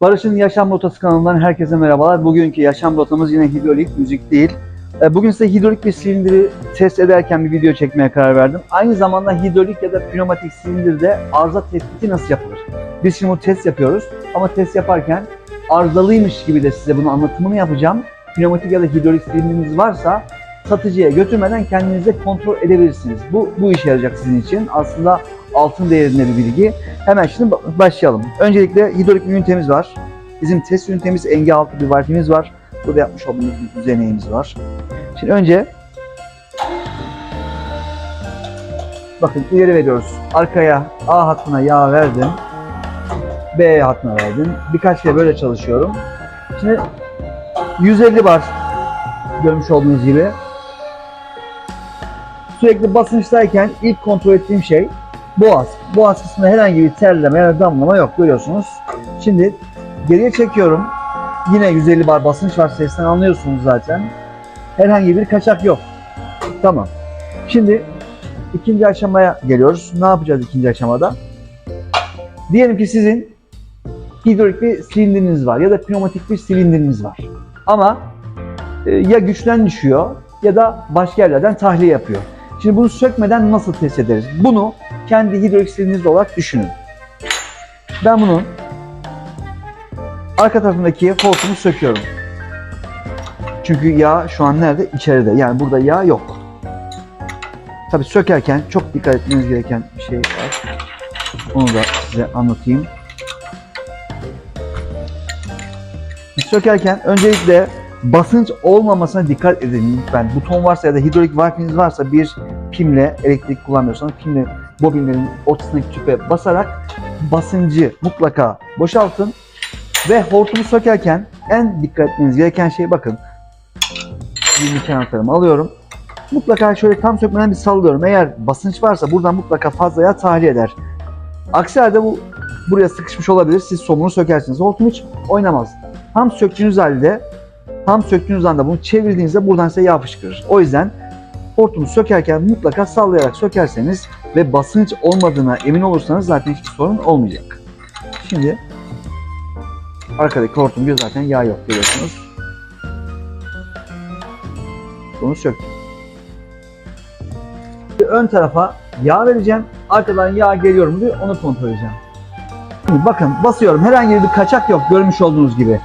Barış'ın Yaşam Rotası kanalından herkese merhabalar. Bugünkü yaşam rotamız yine hidrolik, müzik değil. E, Bugün size hidrolik bir silindiri test ederken bir video çekmeye karar verdim. Aynı zamanda hidrolik ya da pneumatik silindirde arıza tespiti nasıl yapılır? Biz şimdi bu test yapıyoruz ama test yaparken arızalıymış gibi de size bunu anlatımını yapacağım. Pneumatik ya da hidrolik silindiriniz varsa satıcıya götürmeden kendinize kontrol edebilirsiniz. Bu, bu işe yarayacak sizin için. Aslında altın değerinde bir bilgi. Hemen şimdi ba- başlayalım. Öncelikle hidrolik ünitemiz var. Bizim test ünitemiz enge altı bir valfimiz var. Burada yapmış olduğumuz bir düzeneğimiz var. Şimdi önce bakın ileri veriyoruz. Arkaya A hattına yağ verdim. B hattına verdim. Birkaç kere böyle çalışıyorum. Şimdi 150 bar görmüş olduğunuz gibi. Sürekli basınçtayken ilk kontrol ettiğim şey boğaz. Boğaz kısmında herhangi bir terleme ya da damlama yok görüyorsunuz. Şimdi geriye çekiyorum. Yine 150 bar basınç var sesten anlıyorsunuz zaten. Herhangi bir kaçak yok. Tamam. Şimdi ikinci aşamaya geliyoruz. Ne yapacağız ikinci aşamada? Diyelim ki sizin hidrolik bir silindiriniz var ya da pneumatik bir silindiriniz var. Ama e, ya güçten düşüyor ya da başka yerlerden tahliye yapıyor. Şimdi bunu sökmeden nasıl test ederiz? Bunu kendi hidrolik silindiriniz olarak düşünün. Ben bunun arka tarafındaki hortumu söküyorum. Çünkü yağ şu an nerede? İçeride. Yani burada yağ yok. Tabii sökerken çok dikkat etmeniz gereken bir şey var. Onu da size anlatayım. Sökerken öncelikle basınç olmamasına dikkat edin lütfen. Buton varsa ya da hidrolik valfiniz varsa bir pimle elektrik kullanmıyorsanız pimle bobinlerin ortasındaki tüpe basarak basıncı mutlaka boşaltın ve hortumu sökerken en dikkat etmeniz gereken şey bakın. Yeni kenarlarımı alıyorum. Mutlaka şöyle tam sökmeden bir sallıyorum. Eğer basınç varsa buradan mutlaka fazlaya tahliye eder. Aksi halde bu buraya sıkışmış olabilir. Siz somunu sökersiniz. Hortum hiç oynamaz. Tam söktüğünüz halde tam söktüğünüz anda bunu çevirdiğinizde buradan size yağ fışkırır. O yüzden hortumu sökerken mutlaka sallayarak sökerseniz ve basınç olmadığına emin olursanız zaten hiçbir sorun olmayacak. Şimdi arkadaki hortumda zaten yağ yok görüyorsunuz. Bunu söktüm. Ön tarafa yağ vereceğim. Arkadan yağ geliyor mu diye onu kontrol edeceğim. Şimdi bakın basıyorum. Herhangi bir kaçak yok görmüş olduğunuz gibi.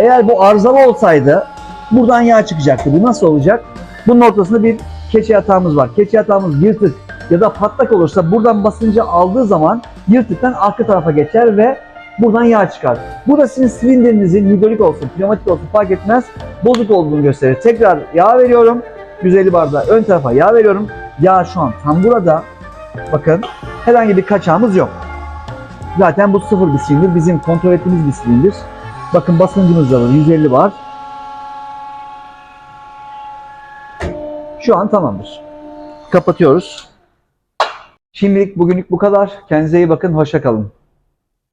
Eğer bu arızalı olsaydı buradan yağ çıkacaktı. Bu nasıl olacak? Bunun ortasında bir keçe yatağımız var. Keçe yatağımız yırtık ya da patlak olursa buradan basıncı aldığı zaman yırtıktan arka tarafa geçer ve buradan yağ çıkar. Bu da sizin silindirinizin hidrolik olsun, pneumatik olsun fark etmez bozuk olduğunu gösterir. Tekrar yağ veriyorum. 150 barda ön tarafa yağ veriyorum. Yağ şu an tam burada. Bakın herhangi bir kaçağımız yok. Zaten bu sıfır bir silindir. Bizim kontrol ettiğimiz bir silindir. Bakın basıncımız da var. 150 var. Şu an tamamdır. Kapatıyoruz. Şimdilik bugünlük bu kadar. Kendinize iyi bakın. Hoşça kalın.